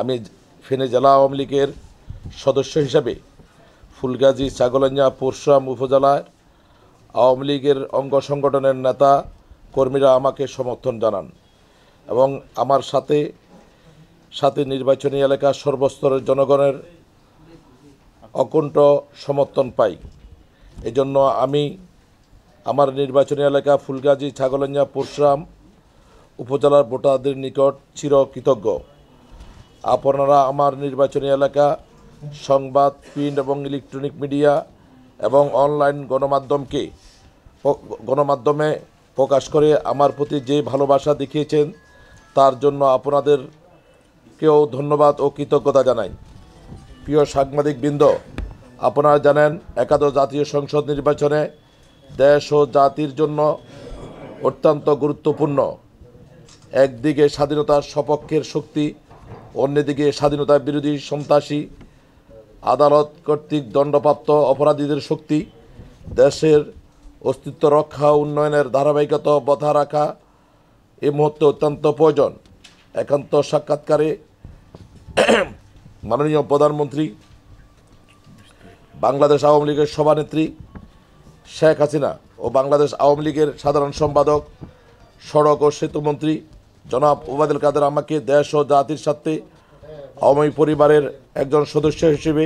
আমি ফেনী জেলা আওয়ামী লীগের সদস্য হিসাবে ফুলগাজী ছাগলাঞ্জা পরশুরাম উপজেলায় আওয়ামী লীগের অঙ্গ সংগঠনের নেতা কর্মীরা আমাকে সমর্থন জানান এবং আমার সাথে সাথে নির্বাচনী এলাকার সর্বস্তরের জনগণের অকুণ্ঠ সমর্থন পাই। এজন্য আমি আমার নির্বাচনী এলাকা ফুলগাজী ছাগলঞ্জা পরশুরাম উপজেলার ভোটারদের নিকট চিরকৃতজ্ঞ। আপনারা আমার নির্বাচনী এলাকা, সংবাদ, প্রিন্ট এবং ইলেকট্রনিক মিডিয়া এবং অনলাইন গণমাধ্যমকে গণমাধ্যমে প্রকাশ করে আমার প্রতি যে ভালোবাসা দেখিয়েছেন, তার জন্য আপনাদেরকেও ধন্যবাদ ও কৃতজ্ঞতা জানাই। প্রিয় সাংবাদিক বৃন্দ আপনারা জানেন, একাদশ জাতীয় সংসদ নির্বাচনে দেশ ও জাতির জন্য অত্যন্ত গুরুত্বপূর্ণ। একদিকে স্বাধীনতার সপক্ষের শক্তি অন্যদিকে স্বাধীনতা বিরোধী সন্ত্রাসী আদালত কর্তৃক দণ্ডপ্রাপ্ত অপরাধীদের শক্তি, দেশের অস্তিত্ব রক্ষা উন্নয়নের ধারাবাহিকতা বজায় রাখা এ মুহূর্তে অত্যন্ত প্রয়োজন। একান্ত সাক্ষাৎকারে মাননীয় প্রধানমন্ত্রী, বাংলাদেশ আওয়ামী লীগের সভানেত্রী শেখ হাসিনা ও বাংলাদেশ আওয়ামী লীগের সাধারণ সম্পাদক, সড়ক ও সেতুমন্ত্রী জনাব ওবায়দুল কাদের আমাকে দেশ ও জাতির সাথে আওয়ামী পরিবারের একজন সদস্য হিসেবে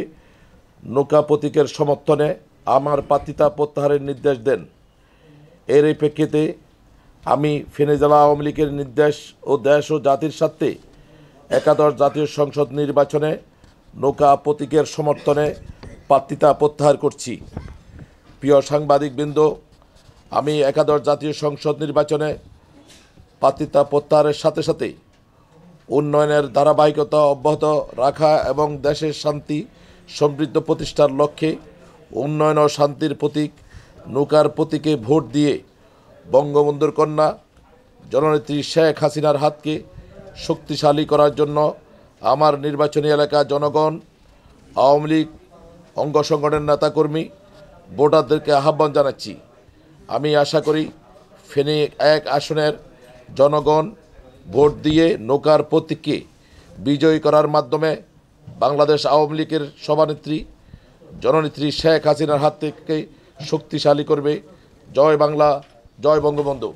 নৌকা প্রতীকের সমর্থনে আমার প্রার্থিতা প্রত্যাহারের নির্দেশ দেন। এর এই প্রেক্ষিতে আমি ফেনী জেলা আওয়ামী লীগের নির্দেশ ও দেশ ও জাতির স্বার্থে একাদশ জাতীয় সংসদ নির্বাচনে নৌকা প্রতীকের সমর্থনে প্রার্থিতা প্রত্যাহার করছি। প্রিয় সাংবাদিকবৃন্দ, আমি একাদশ জাতীয় সংসদ নির্বাচনে প্রার্থিতা প্রত্যাহারের সাথে সাথে উন্নয়নের ধারাবাহিকতা অব্যাহত রাখা এবং দেশের শান্তি, সমৃদ্ধ প্রতিষ্ঠার লক্ষ্যে উন্নয়ন ও শান্তির প্রতীক, নৌকার প্রতীকে ভোট দিয়ে বঙ্গবন্ধুর কন্যা, জননেত্রী শেখ হাসিনার হাতকে শক্তিশালী করার জন্য আমার নির্বাচনী এলাকা জনগণ, আওয়ামী লীগ, অঙ্গ সংগঠনের নেতাকর্মী, ভোটারদেরকে আহ্বান জানাচ্ছি। আমি আশা করি ফেনী এক আসনের জনগণ ভোট দিয়ে নৌকার প্রতীককে বিজয়ী করার মাধ্যমে বাংলাদেশ আওয়ামী লীগের সভানেত্রী, জননেত্রী শেখ হাসিনার হাত থেকে শক্তিশালী করবে। জয় বাংলা, জয় বঙ্গবন্ধু।